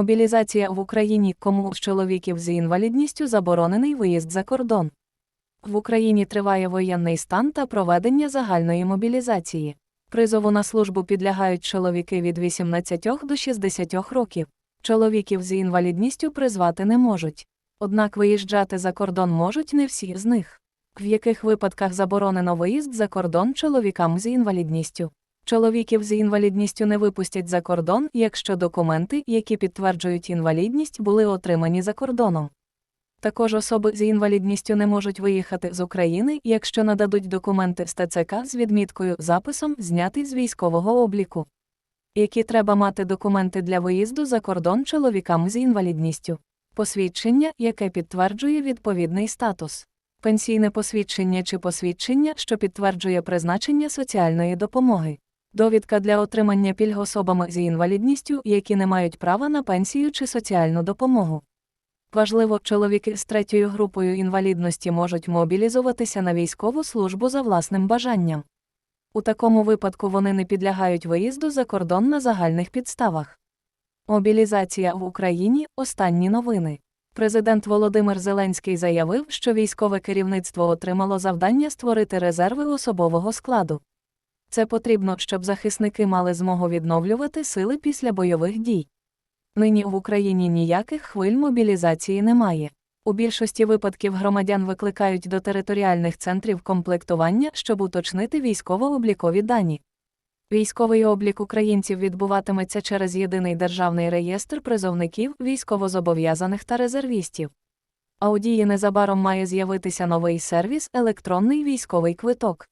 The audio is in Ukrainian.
Мобілізація в Україні кому з чоловіків з інвалідністю заборонений виїзд за кордон. В Україні триває воєнний стан та проведення загальної мобілізації. Призову на службу підлягають чоловіки від 18 до 60 років. Чоловіків з інвалідністю призвати не можуть. Однак виїжджати за кордон можуть не всі з них. В яких випадках заборонено виїзд за кордон чоловікам з інвалідністю? Чоловіків з інвалідністю не випустять за кордон, якщо документи, які підтверджують інвалідність, були отримані за кордоном. Також особи з інвалідністю не можуть виїхати з України, якщо нададуть документи з ТЦК з відміткою записом, знятий з військового обліку. Які треба мати документи для виїзду за кордон чоловікам з інвалідністю. Посвідчення, яке підтверджує відповідний статус. Пенсійне посвідчення чи посвідчення, що підтверджує призначення соціальної допомоги. Довідка для отримання пільг особами з інвалідністю, які не мають права на пенсію чи соціальну допомогу. Важливо, чоловіки з третьою групою інвалідності можуть мобілізуватися на військову службу за власним бажанням. У такому випадку вони не підлягають виїзду за кордон на загальних підставах. Мобілізація в Україні останні новини. Президент Володимир Зеленський заявив, що військове керівництво отримало завдання створити резерви особового складу. Це потрібно, щоб захисники мали змогу відновлювати сили після бойових дій. Нині в Україні ніяких хвиль мобілізації немає. У більшості випадків громадян викликають до територіальних центрів комплектування, щоб уточнити військово-облікові дані. Військовий облік українців відбуватиметься через єдиний державний реєстр призовників, військовозобов'язаних та резервістів. А у дії незабаром має з'явитися новий сервіс електронний військовий квиток.